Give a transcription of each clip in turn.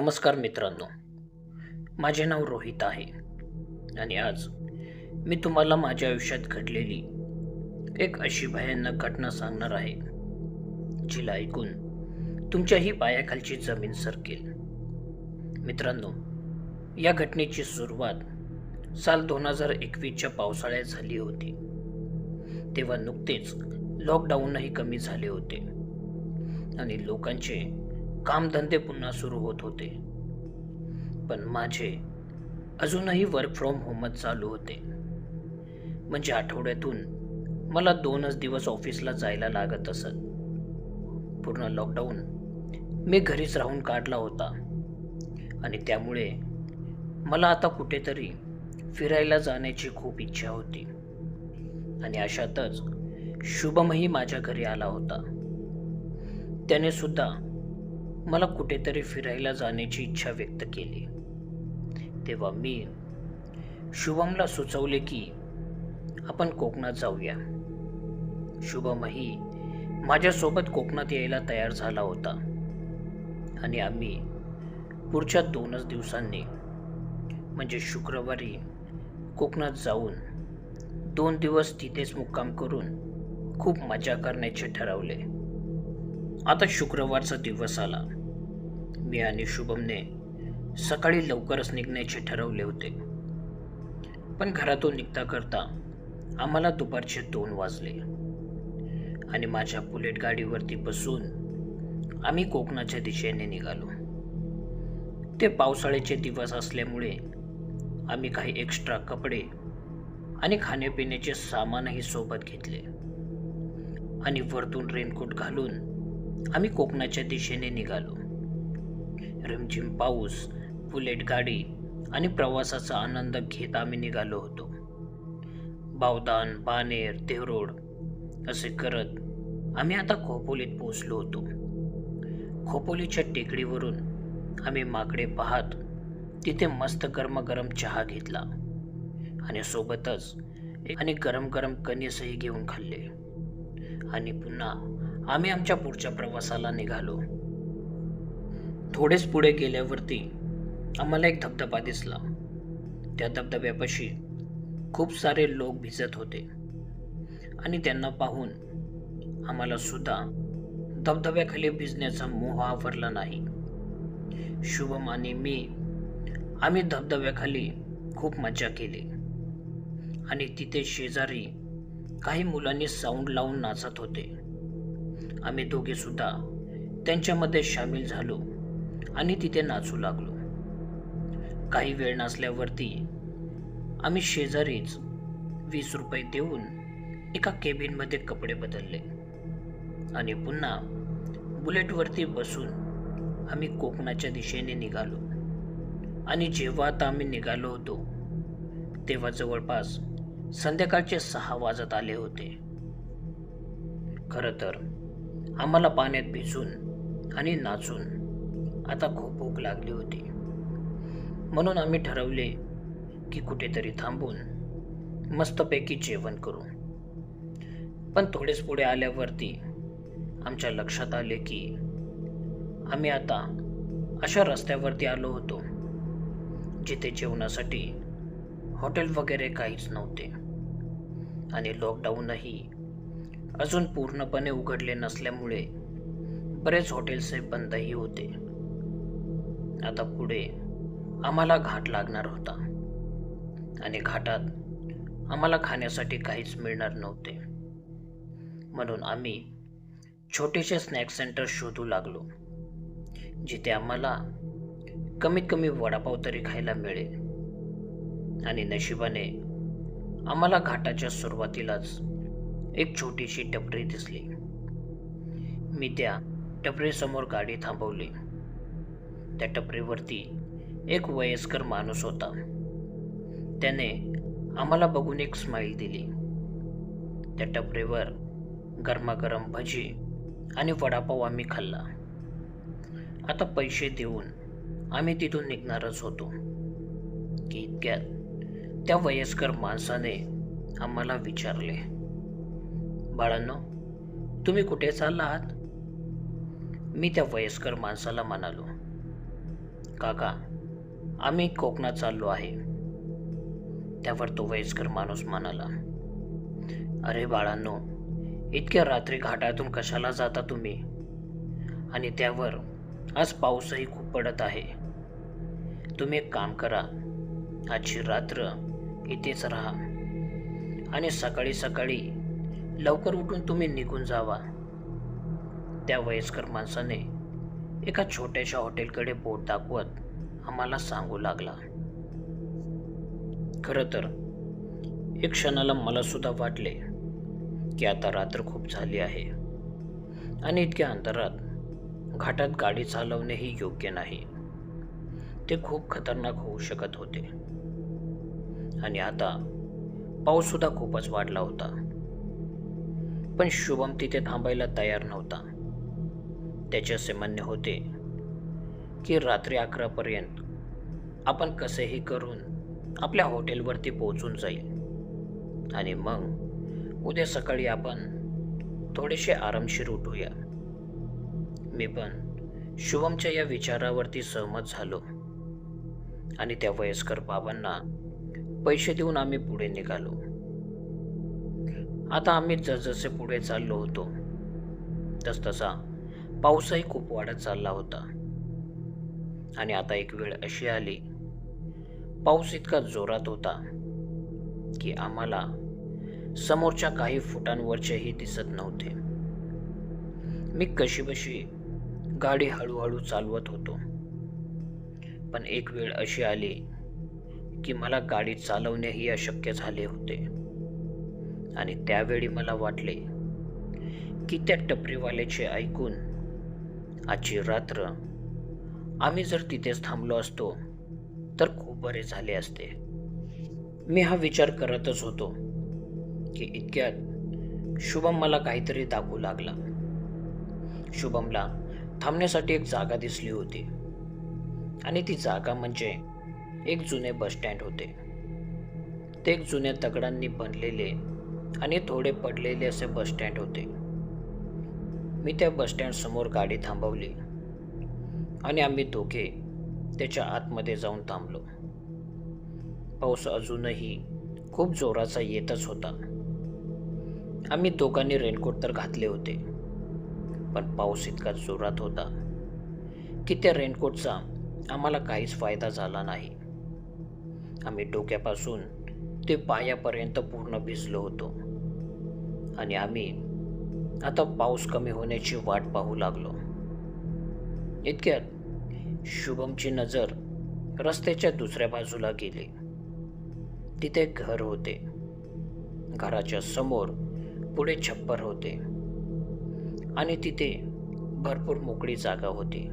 नमस्कार मित्रांनो. माझे नाव रोहित आहे. आणि आज मी तुम्हाला माझ्या आयुष्यात घडलेली एक अशी भयानक घटना सांगणार आहे जिला ऐकून तुमच्याही पायाखालची जमीन सरकेल. मित्रांनो या घटनेची सुरुवात साल दोन हजार एकवीसच्या पावसाळ्यात झाली होती. तेव्हा नुकतेच लॉकडाऊनही कमी झाले होते. आणि लोकांचे कामधंदे पुन्हा सुरू होत होते. पण माझे अजूनही वर्क फ्रॉम होमच चालू होते. म्हणजे आठवड्यातून मला दोनच दिवस ऑफिसला जायला लागत असत. पूर्ण लॉकडाऊन मी घरीच राहून काढला होता. आणि त्यामुळे मला आता कुठेतरी फिरायला जाण्याची खूप इच्छा होती. आणि अशातच शुभमही माझ्या घरी आला होता. त्याने सुद्धा मला कुठेतरी फिरायला जाण्याची इच्छा व्यक्त केली. तेव्हा मी शुभमला सुचवले की आपण कोकणात जाऊया. शुभमही माझ्यासोबत कोकणात यायला तयार झाला होता. आणि आम्ही पुढच्या दोनच दिवसांनी म्हणजे शुक्रवारी कोकणात जाऊन दोन दिवस तिथेच मुक्काम करून खूप मजा करण्याचे ठरवले. आता शुक्रवारचा दिवस आला. मी आणि शुभमने सकाळी लवकरच निघण्याचे ठरवले होते. पण घरातून निघता करता आम्हाला दुपारचे दोन वाजले. आणि माझ्या बुलेट गाडीवरती बसून आम्ही कोकणाच्या दिशेने निघालो. ते पावसाळ्याचे दिवस असल्यामुळे आम्ही काही एक्स्ट्रा कपडे आणि खाण्यापिण्याचे सामानही सोबत घेतले. आणि वरतून रेनकोट घालून आम्ही कोकणाच्या दिशेने निघालो. रिमझिम पाऊस बुलेट गाडी आणि प्रवासाचा आनंद घेत आम्ही निघालो होतो. बावदान बानेर देवरोड असे करत आम्ही आता खोपोलीत पोहोचलो होतो. खोपोलीच्या टेकडीवरून आम्ही माकडे पाहत तिथे मस्त गरमागरम चहा घेतला आणि सोबतच आणि गरम गरम कणीसही घेऊन खाल्ले. आणि पुन्हा आम्ही आमच्या पुढच्या प्रवासाला निघालो. थोडेच पुढे गेल्यावरती आम्हाला एक धबधबा दिसला. त्या धबधब्यापाशी खूप सारे लोक भिजत होते. आणि त्यांना पाहून आम्हाला सुद्धा धबधब्याखाली भिजण्याचा मोह आवरला नाही. शुभम आणि मी आम्ही धबधब्याखाली खूप मजा केली. आणि तिथे शेजारी काही मुलांनी साऊंड लावून नाचत होते. आम्ही दोघे सुद्धा त्यांच्यामध्ये सामील झालो. आणि तिथे नाचू लागलो. काही वेळ नसल्यावरती आम्ही शेजारीच वीस रुपये देऊन एका केबिनमध्ये कपडे बदलले. आणि पुन्हा बुलेटवरती बसून आम्ही कोकणाच्या दिशेने निघालो. आणि जेव्हा आता आम्ही निघालो होतो तेव्हा जवळपास संध्याकाळचे सहा वाजत आले होते. खरं तर आम्हाला पाण्यात भिजून आणि नाचून आता खूप भूक लागली होती. म्हणून आम्ही ठरवले की कुठेतरी थांबून मस्तपैकी जेवण करू. पण थोडेच पुढे आल्यावरती आमच्या लक्षात आले की आम्ही आता अशा रस्त्यावरती आलो होतो जिथे जेवणासाठी हॉटेल वगैरे काहीच नव्हते. आणि लॉकडाऊनही अजून पूर्णपणे उघडले नसल्यामुळे बरेच हॉटेल्स हे बंदही होते. आता पुढे आम्हाला घाट लागणार होता. आणि घाटात आम्हाला खाण्यासाठी काहीच मिळणार नव्हते. म्हणून आम्ही छोटेसे स्नॅक सेंटर शोधू लागलो जिथे आम्हाला कमीत कमी वडापाव तरी खायला मिळेल. आणि नशिबाने आम्हाला घाटाच्या सुरुवातीलाच एक छोटीशी टपरी दिसली. मी त्या टपरीसमोर गाडी थांबवली. त्या टपरीवरती एक वयस्कर माणूस होता. त्याने आम्हाला बघून एक स्माईल दिली. त्या टपरीवर गरमागरम भजी आणि वडापाव आम्ही खाल्ला. आता पैसे देऊन आम्ही तिथून निघणारच होतो. की इतक्यात त्या वयस्कर माणसाने आम्हाला विचारले बाळांनो तुम्ही कुठे चालला आहात? मी त्या वयस्कर माणसाला म्हणालो काका आम्ही कोकणात चाललो आहे. त्यावर तो वयस्कर माणूस म्हणाला अरे बाळांनो इतक्या रात्री घाटातून कशाला जाता तुम्ही? आणि त्यावर आज पाऊसही खूप पडत आहे. तुम्ही एक काम करा आजची रात्र इथेच राहा. आणि सकाळी सकाळी लवकर उठून तुम्ही निघून जावा. त्या वयस्कर माणसाने एका छोट्याशा हॉटेलकडे बोट दाखवत आम्हाला सांगू लागला. खरं तर एक क्षणाला मला सुद्धा वाटले की आता रात्र खूप झाली आहे आणि इतक्या अंतरात घाटात गाडी चालवणेही योग्य नाही. ते खूप खतरनाक होऊ शकत होते. आणि आता पाऊस सुद्धा खूपच वाढला होता. पण शुभम तिथे थांबायला तयार नव्हता. त्याचे असे म्हणणे होते की रात्री अकरापर्यंत आपण कसेही करून आपल्या हॉटेलवरती पोहोचून जाईल. आणि मग उद्या सकाळी आपण थोडेसे आरामशीर उठूया. मी पण शुभमच्या या विचारावरती सहमत झालो. आणि त्या वयस्कर बाबांना पैसे देऊन आम्ही पुढे निघालो. आता आम्ही जसजसे पुढे चाललो होतो तसतसा पाऊसही खूप वाढत चालला होता. आणि आता एक वेळ अशी आली. पाऊस इतका जोरात होता की आम्हाला समोरच्या काही फुटांवरचेही दिसत नव्हते. मी कशीबशी गाडी हळूहळू चालवत होतो. पण एक वेळ अशी आली की मला गाडी चालवणेही अशक्य झाले होते. आणि त्यावेळी मला वाटले की त्या टपरीवाल्याचे ऐकून आजची रात्र. आम्ही जर तिथेच थांबलो असतो तर खूप बरे झाले असते. मी हा विचार करतच होतो की इतक्यात शुभम मला काहीतरी दाखवू लागला. शुभमला थांबण्यासाठी एक जागा दिसली होती. आणि ती जागा म्हणजे एक जुने बसस्टँड होते. ते एक जुन्या दगडांनी बनलेले आणि थोडे पडलेले असे बसस्टँड होते. मी त्या बसस्टँडसमोर गाडी थांबवली. आणि आम्ही दोघे त्याच्या आतमध्ये जाऊन थांबलो. पाऊस अजूनही खूप जोराचा येतच होता. आम्ही दोघांनी रेनकोट तर घातले होते पण पाऊस इतका जोरात होता की त्या रेनकोटचा आम्हाला काहीच फायदा झाला नाही. आम्ही डोक्यापासून ते पायापर्यंत पूर्ण भिजलो होतो. आणि आम्ही आता पाऊस कमी होण्याची वाट पाहू लागलो. इतक्यात शुभमची नजर रस्त्याच्या दुसऱ्या बाजूला गेली. तिथे घर होते. घराच्या समोर पुढे छप्पर होते. आणि तिथे भरपूर मोकळी जागा होती.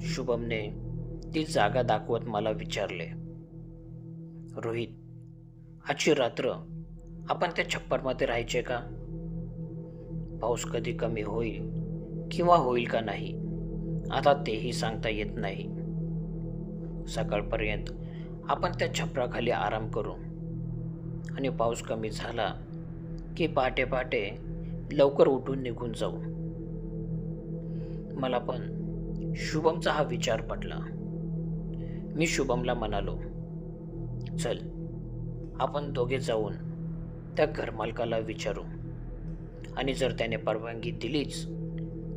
शुभमने ती जागा दाखवत मला विचारले रोहित आजची रात्र आपण त्या छप्परमध्ये राहायचे का? पाऊस कधी कमी होईल किंवा होईल का नाही आता तेही सांगता येत नाही. सकाळपर्यंत आपण त्या छपराखाली आराम करू. आणि पाऊस कमी झाला की पहाटे पहाटे लवकर उठून निघून जाऊ. मला पण शुभमचा हा विचार पटला. मी शुभमला म्हणालो चल आपण दोघे जाऊन त्या घरमालकाला विचारू. आणि जर त्याने परवानगी दिलीच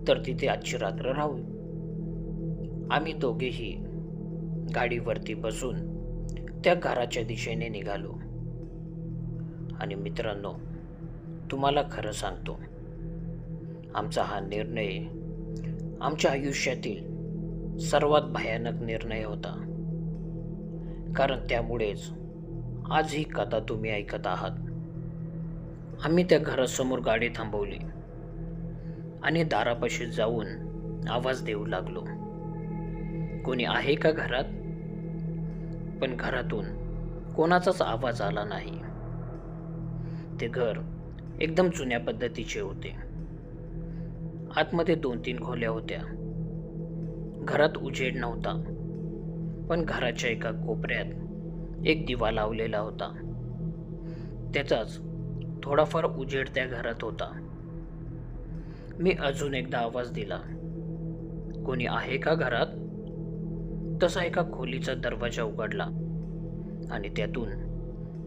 तर तिथे आजची रात्र राहू आम्ही दोघेही गाडीवरती बसून त्या घराच्या दिशेने निघालो. आणि मित्रांनो तुम्हाला खरं सांगतो आमचा हा निर्णय आमच्या आयुष्यातील सर्वात भयानक निर्णय होता. कारण त्यामुळेच आज ही कथा तुम्ही ऐकत आहात. आम्ही त्या घरासमोर गाडी थांबवली. आणि दारापाशी जाऊन आवाज देऊ लागलो. कोणी आहे का घरात? पण घरातून कोणाचाच आवाज आला नाही. ते घर एकदम जुन्या पद्धतीचे होते. आतमध्ये दोन तीन खोल्या होत्या. घरात उजेड नव्हता. पण घराच्या एका कोपऱ्यात एक दिवा लावलेला होता. त्याचाच थोडाफार उजेड त्या घरात होता. मी अजून एकदा आवाज दिला कोणी आहे का घरात? तसा एका खोलीचा दरवाजा उघडला आणि त्यातून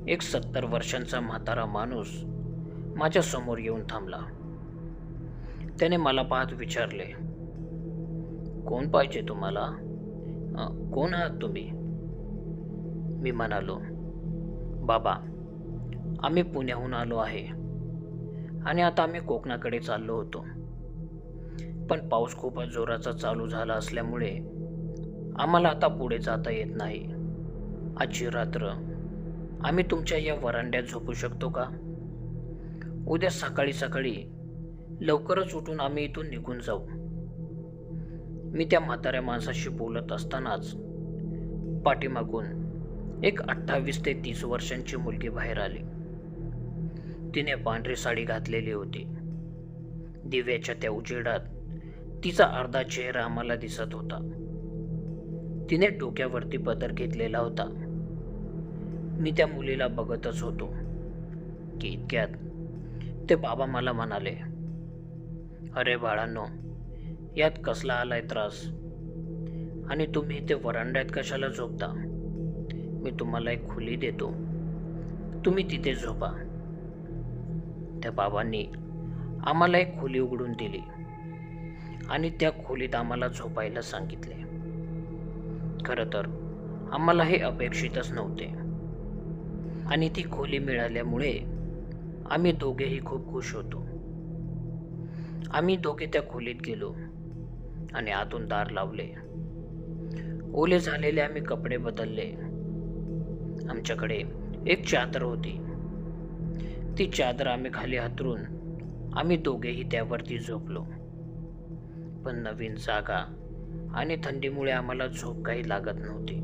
एक सत्तर वर्षांचा म्हातारा माणूस माझ्यासमोर येऊन थांबला. त्याने मला पाहत विचारले कोण पाहिजे तुम्हाला? कोण आहात तुम्ही? मी म्हणालो बाबा आम्ही पुण्याहून आलो आहे. आणि आता आम्ही कोकणाकडे चाललो होतो. पण पाऊस खूपच जोराचा चालू झाला असल्यामुळे आम्हाला आता पुढे जाता येत नाही. आजची रात्र. आम्ही तुमच्या या वरांड्यात झोपू शकतो का? उद्या सकाळी सकाळी लवकरच उठून आम्ही इथून निघून जाऊ. मी त्या म्हाताऱ्या माणसाशी बोलत असतानाच पाठीमागून एक अठ्ठावीस ते तीस वर्षांची मुलगी बाहेर आली. तिने पांढरी साडी घातलेली होती. दिव्याच्या त्या उजेडात तिचा अर्धा चेहरा आम्हाला दिसत होता. तिने डोक्यावरती पदर घेतलेला होता. मी त्या मुलीला बघतच होतो. की इतक्यात ते बाबा मला म्हणाले अरे बाळांनो यात कसला आलाय त्रास? आणि तुम्ही इथे वरांड्यात कशाला झोपता? मी तुम्हाला एक खुली देतो. तुम्ही तिथे झोपा. त्या बाबांनी आम्हाला एक खोली उघडून दिली आणि त्या खोलीत आम्हाला झोपायला सांगितले. खरं तर आम्हाला हे अपेक्षितच नव्हते. आणि ती खोली मिळाल्यामुळे आम्ही दोघेही खूप खुश होतो. आम्ही दोघे त्या खोलीत गेलो आणि आतून दार लावले. ओले झालेले आम्ही कपडे बदलले. आमच्याकडे एक चादर होती. ती चादर आम्ही खाली हातरून आम्ही दोघेही त्यावरती झोपलो. पण नवीन जागा आणि थंडीमुळे आम्हाला झोप काही लागत नव्हती.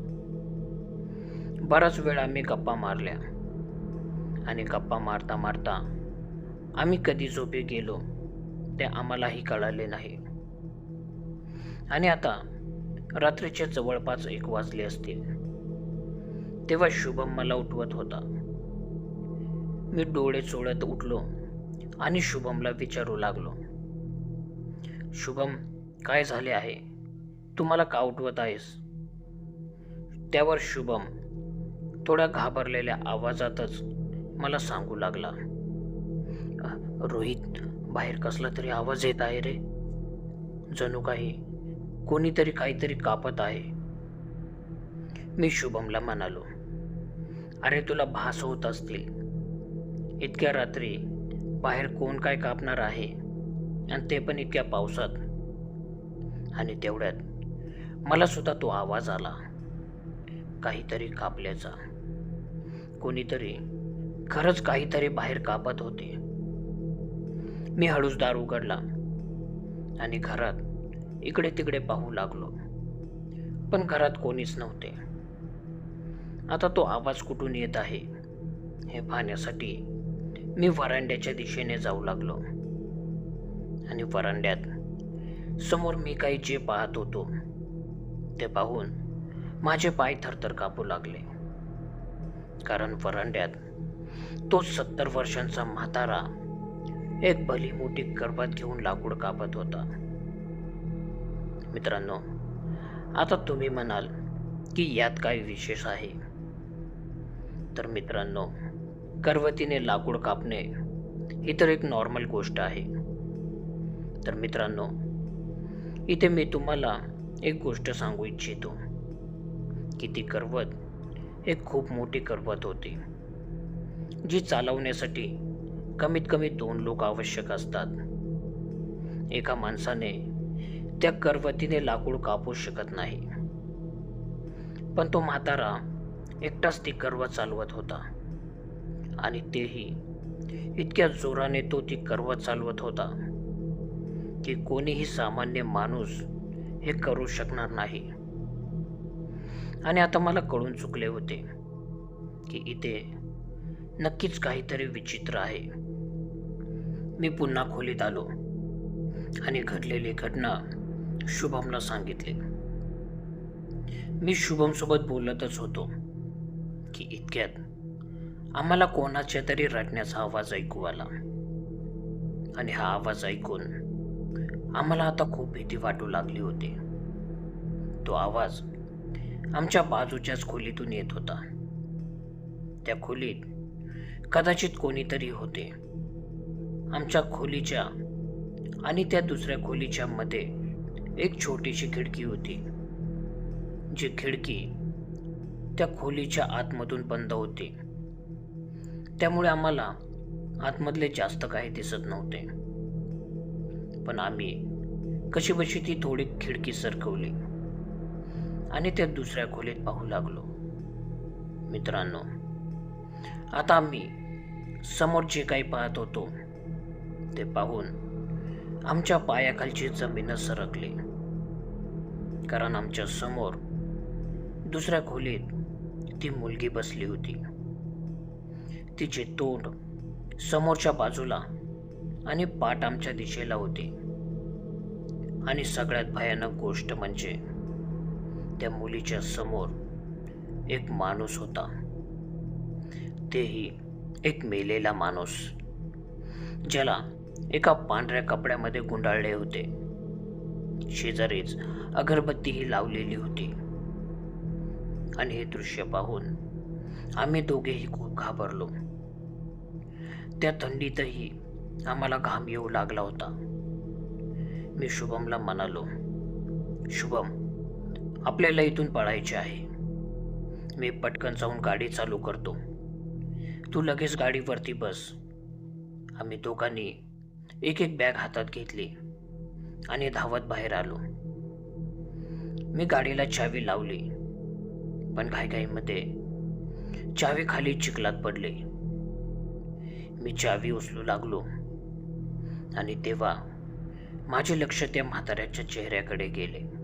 बराच वेळ आम्ही गप्पा मारल्या आणि गप्पा मारता मारता आम्ही कधी झोपे गेलो ते आम्हालाही कळाले नाही. आणि आता रात्रीचे जवळपास एक वाजले असतील. तेव्हा शुभम मला उठवत होता. मी डोळे चोळत उठलो आणि शुभमला विचारू लागलो. शुभम काय झाले आहे? तुम्हाला का उठवत आहेस? त्यावर शुभम थोड्या घाबरलेल्या आवाजातच मला सांगू लागला रोहित बाहेर कसला तरी आवाज येत आहे रे. जणू काही कोणीतरी काहीतरी कापत आहे. मी शुभमला म्हणालो अरे तुला भास होत असतील. इतक्या रात्री बाहेर कोण काय कापणार आहे? आणि ते पण इतक्या पावसात. आणि तेवढ्यात मला सुद्धा तो आवाज आला. काहीतरी कापल्याचा. कोणीतरी खरंच काहीतरी बाहेर कापत होते. मी हळूच दार उघडला आणि घरात इकडे तिकडे पाहू लागलो. पण घरात कोणीच नव्हते. आता तो आवाज कुठून येत आहे हे पाहण्यासाठी मी वरांड्याच्या दिशेने जाऊ लागलो. आणि वरांड्यात समोर मी काही जे पाहत होतो ते पाहून माझे पाय थरथर कापू लागले. कारण वरांड्यात तो सत्तर वर्षांचा म्हातारा एक भली मोठी गर्भात घेऊन लाकूड कापत होता. मित्रांनो आता तुम्ही म्हणाल की यात काय विशेष आहे. तर मित्रांनो करवतीने लाकूड कापणे ही तर एक नॉर्मल गोष्ट आहे. तर मित्रांनो इथे मी तुम्हाला एक गोष्ट सांगू इच्छितो की ती करवत एक खूप मोठी करवत होती जी चालवण्यासाठी कमीत कमी दोन लोक आवश्यक असतात. एका माणसाने त्या करवतीने लाकूड कापू शकत नाही. पण तो म्हातारा एकटाच ती करवत चालवत होता. आणि तेही. इतक्या जोराने तो ती करवत चालवत होता की कोणीही सामान्य माणूस हे करू शकणार नाही. आणि आता मला कळून चुकले होते की इथे नक्कीच काहीतरी विचित्र आहे. मी पुन्हा खोलीत आलो आणि घडलेली घटना शुभमला सांगितली. मी शुभमसोबत बोलतच होतो की इतक्यात आम्हाला कोणाच्या तरी रडण्याचा आवाज ऐकू आला. आणि हा आवाज ऐकून आम्हाला आता खूप भीती वाटू लागली होती. तो आवाज आमच्या बाजूच्याच खोलीतून येत होता. त्या खोलीत कदाचित कोणीतरी होते. आमच्या खोलीच्या आणि त्या दुसऱ्या खोलीच्या मध्ये एक छोटीशी खिडकी होती. जी खिडकी त्या खोलीच्या आतमधून बंद होती. त्यामुळे आम्हाला आतमधले जास्त काही दिसत नव्हते. पण आम्ही कशी बशी ती थोडी खिडकी सरकवली आणि त्या दुसऱ्या खोलीत पाहू लागलो. मित्रांनो आता आम्ही समोर जे काही पाहत होतो ते पाहून आमच्या पायाखालची जमीन सरकली. कारण आमच्यासमोर दुसऱ्या खोलीत ती मुलगी बसली होती. तिचे तोंड समोरच्या बाजूला आणि पाठ आमच्या दिशेला होती. आणि सगळ्यात भयानक गोष्ट म्हणजे त्या मुलीच्या समोर एक माणूस होता. तेही एक मेलेला माणूस ज्याला एका पांढऱ्या कपड्यामध्ये गुंडाळले होते. शेजारीच अगरबत्तीही लावलेली होती. आणि हे दृश्य पाहून आम्ही दोघेही खूप घाबरलो. त्या थंडीतही आम्हाला घाम येऊ लागला होता. मी शुभमला म्हणालो शुभम आपल्याला इथून पळायचे आहे. मी पटकन जाऊन गाडी चालू करतो. तू लगेच गाडीवरती बस. आम्ही दोघांनी एक एक बॅग हातात घेतली आणि धावत बाहेर आलो. मी गाडीला चावी लावली पण घाईघाईमध्ये चावी खाली चिखलात पडली. मी चावी उचलू लागलो. आणि तेव्हा माझे लक्ष त्या म्हाताऱ्याच्या चेहऱ्याकडे गेले.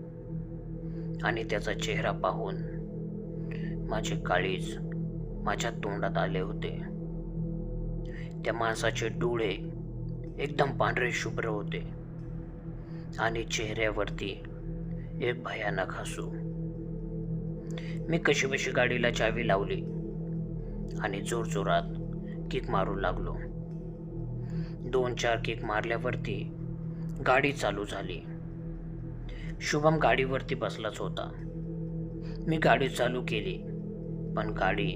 आणि त्याचा चेहरा पाहून माझे काळीज माझ्या तोंडात आले होते. त्या माणसाचे डोळे एकदम पांढरे शुभ्र होते. आणि चेहऱ्यावरती एक भयानक हसू. मी कशीबशी गाडीला चावी लावली? आणि जोरजोरात किक मारू लागलो. दोन चार किक मारल्यावरती गाडी चालू झाली. शुभम गाडीवरती बसलाच होता. मी गाडी चालू केली पण गाडी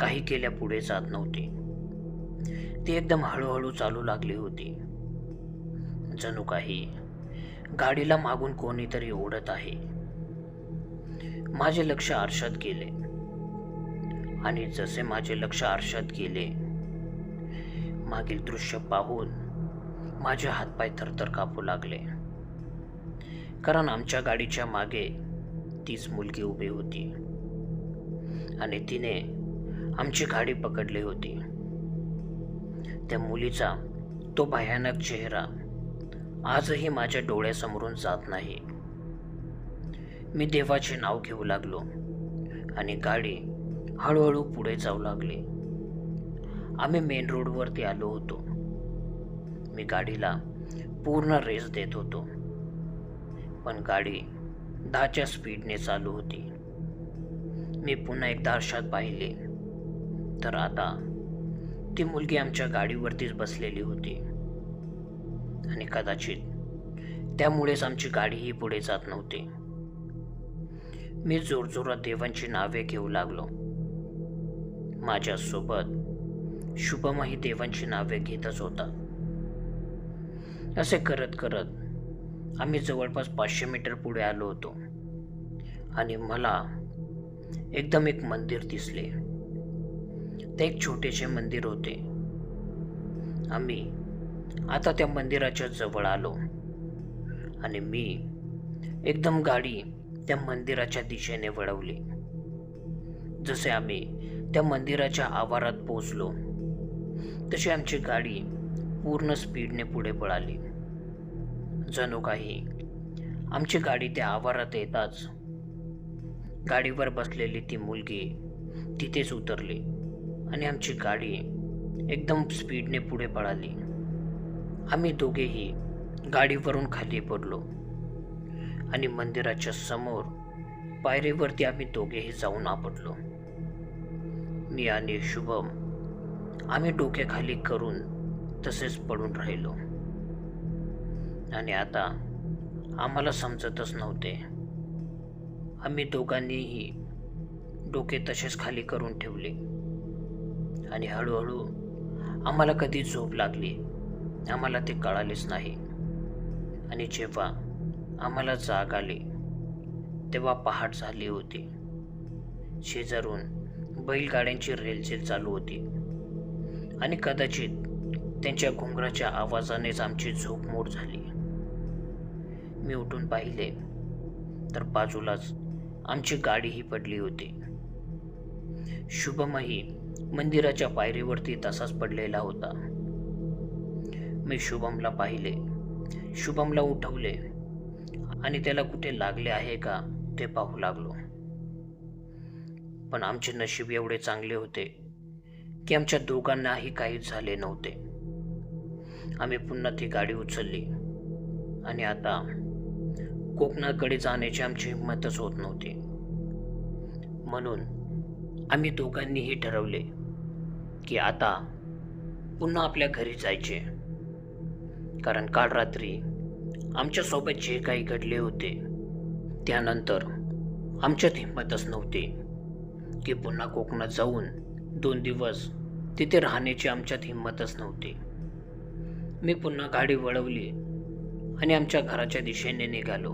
काही केल्या पुढे जात नव्हती. ती एकदम हळूहळू चालू लागली होती. जणू काही गाडीला मागून कोणीतरी ओढत आहे. माझे लक्ष आरशात गेले. आणि जसे माझे लक्ष आरशात गेले मागील दृश्य पाहून माझे हातपाय थरथर कापू लागले. कारण आमच्या गाडीच्या मागे तीच मुलगी उभी होती. आणि तिने आमची गाडी पकडली होती. त्या मुलीचा तो भयानक चेहरा आजही माझ्या डोळ्यासमोरून जात नाही. मी देवाचे नाव घेऊ लागलो आणि गाडी हळूहळू पुढे जाऊ लागले. आम्ही मेन रोडवरती आलो होतो. मी गाडीला पूर्ण रेस देत होतो. पण गाडी दहाच्या स्पीडने चालू होती. मी पुन्हा एकदा आरशात पाहिले. तर आता ती मुलगी आमच्या गाडीवरतीच बसलेली होती. आणि कदाचित त्यामुळेच आमची गाडीही पुढे जात नव्हती. मी जोरजोरात देवांची नावे घेऊ लागलो. माझ्यासोबत. शुभमही देवांची नावे घेतच होता. असे करत करत आम्ही जवळपास पाचशे मीटर पुढे आलो होतो. आणि मला एकदम एक मंदिर दिसले. ते एक छोटेसे मंदिर होते. आम्ही आता त्या मंदिराच्या जवळ आलो. आणि मी एकदम गाडी त्या मंदिराच्या दिशेने वळवली. जसे आम्ही त्या मंदिराच्या आवारात पोचलो तशी आमची गाडी पूर्ण स्पीडने पुढे पळाली. जणू काही आमची गाडी त्या आवारात येताच गाडीवर बसलेली ती मुलगी तिथेच उतरली आणि आमची गाडी एकदम स्पीडने पुढे पळाली. आम्ही दोघेही गाडीवरून खाली पडलो आणि मंदिराच्या समोर पायरीवरती आम्ही दोघेही जाऊन आपटलो. मी आणि शुभम आम्ही डोक्याखाली करून तसेच पडून राहिलो. आणि आता आम्हाला समजतच नव्हते. आम्ही दोघांनीही डोके तसेच खाली करून ठेवले. आणि हळूहळू आम्हाला कधी झोप लागली आम्हाला ते कळालेच नाही. आणि जेव्हा आम्हाला जाग आली तेव्हा पहाट झाली होती. शेजारून बैलगाड्यांची रेलचेल चालू होती. आणि कदाचित त्यांच्या घुंगराच्या आवाजानेच आमची झोप मोड झाली. मी उठून पाहिले तर बाजूलाच आमची गाडीही पडली होती. शुभमही मंदिराच्या पायरीवरती तसाच पडलेला होता. मी शुभमला पाहिले. शुभमला उठवले. आणि त्याला कुठे लागले आहे का ते पाहू लागलो. पण आमचे नशीब एवढे चांगले होते की आमच्या दोघांनाही काहीच झाले नव्हते. आम्ही पुन्हा ती गाडी उचलली आणि आता कोकणाकडे जाण्याची आमची हिंमतच होत नव्हती. म्हणून आम्ही दोघांनीही ठरवले की आता पुन्हा आपल्या घरी जायचे. कारण काल रात्री आमच्यासोबत जे काही घडले होते त्यानंतर आमच्यात हिंमतच नव्हती. ते पुन्हा कोकणात जाऊन दोन दिवस तिथे राहण्याची आमच्यात हिंमतच नव्हती. मी पुन्हा गाडी वळवली आणि आमच्या घराच्या दिशेने निघालो.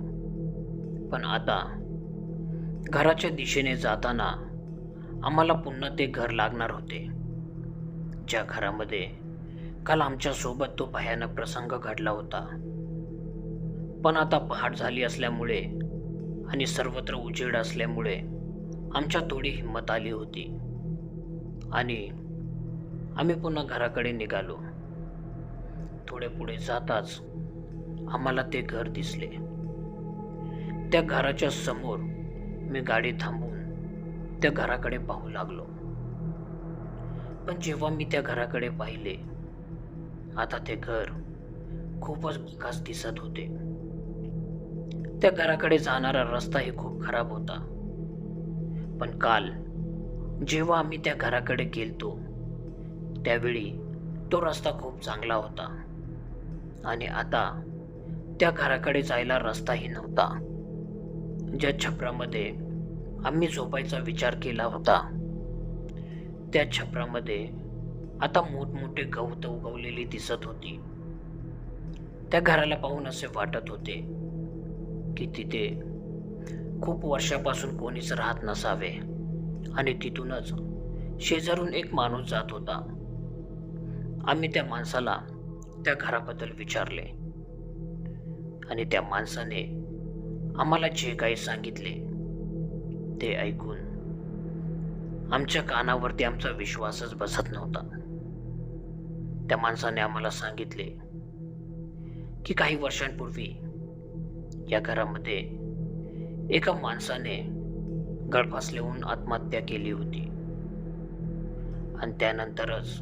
पण आता घराच्या दिशेने जाताना आम्हाला पुन्हा ते घर लागणार होते. ज्या घरामध्ये काल आमच्यासोबत तो भयानक प्रसंग घडला होता. पण आता पहाट झाली असल्यामुळे आणि सर्वत्र उजेड असल्यामुळे आमच्या थोडी हिंमत आली होती. आणि आम्ही पुन्हा घराकडे निघालो. थोडे पुढे जाताच आम्हाला ते घर दिसले. त्या घराच्या समोर मी गाडी थांबून त्या घराकडे पाहू लागलो. पण जेव्हा मी त्या घराकडे पाहिले आता ते घर खूपच विकास दिसत होते. त्या घराकडे जाणारा रस्ताही खूप खराब होता. पण काल जेव्हा आम्ही त्या घराकडे गेलतो त्यावेळी तो रस्ता खूप चांगला होता. आणि आता त्या घराकडे जायला रस्ताही नव्हता. ज्या छपरामध्ये आम्ही झोपायचा विचार केला होता त्या छपरामध्ये आता मोठमोठे गवत उगवलेली दिसत होती. त्या घराला पाहून असे वाटत होते की तिथे खूप वर्षापासून कोणीच राहत नसावे. आणि तिथूनच शेजारून एक माणूस जात होता. आम्ही त्या माणसाला त्या घराबद्दल विचारले. आणि त्या माणसाने आम्हाला जे काही सांगितले ते ऐकून आमच्या कानावरती आमचा विश्वासच बसत नव्हता. त्या माणसाने आम्हाला सांगितले की काही वर्षांपूर्वी या घरामध्ये एका माणसाने गळफास लिहून आत्महत्या केली होती. आणि त्यानंतरच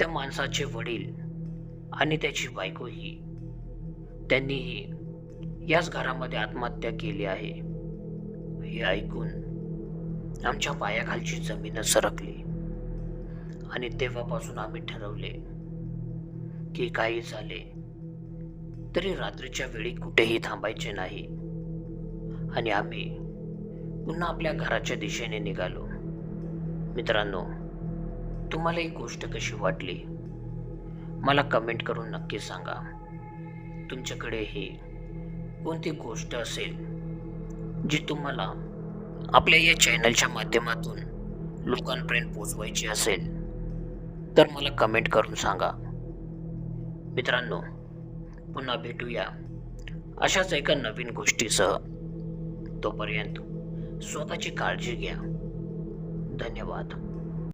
त्या माणसाचे वडील आणि त्याची बायकोही त्यांनीही याच घरामध्ये आत्महत्या केली आहे हे ऐकून आमच्या पायाखालची जमीन सरकली. आणि तेव्हापासून आम्ही ठरवले की काही झाले तरी रात्रीच्या वेळी कुठेही थांबायचे नाही. आणि आम्ही पुन्हा आपल्या घराच्या दिशेने निघालो. मित्रांनो तुम्हाला ही गोष्ट कशी वाटली? मला कमेंट करून नक्की सांगा. तुमच्याकडे ही कोणती गोष्ट असेल जी तुम्हाला आपल्या या चॅनलच्या माध्यमातून लोकांपर्यंत पोचवायची असेल तर मला कमेंट करून सांगा. मित्रांनो पुन्हा भेटूया अशाच एका नवीन गोष्टीसह. तोपर्यंत स्वतःची काळजी घ्या. धन्यवाद.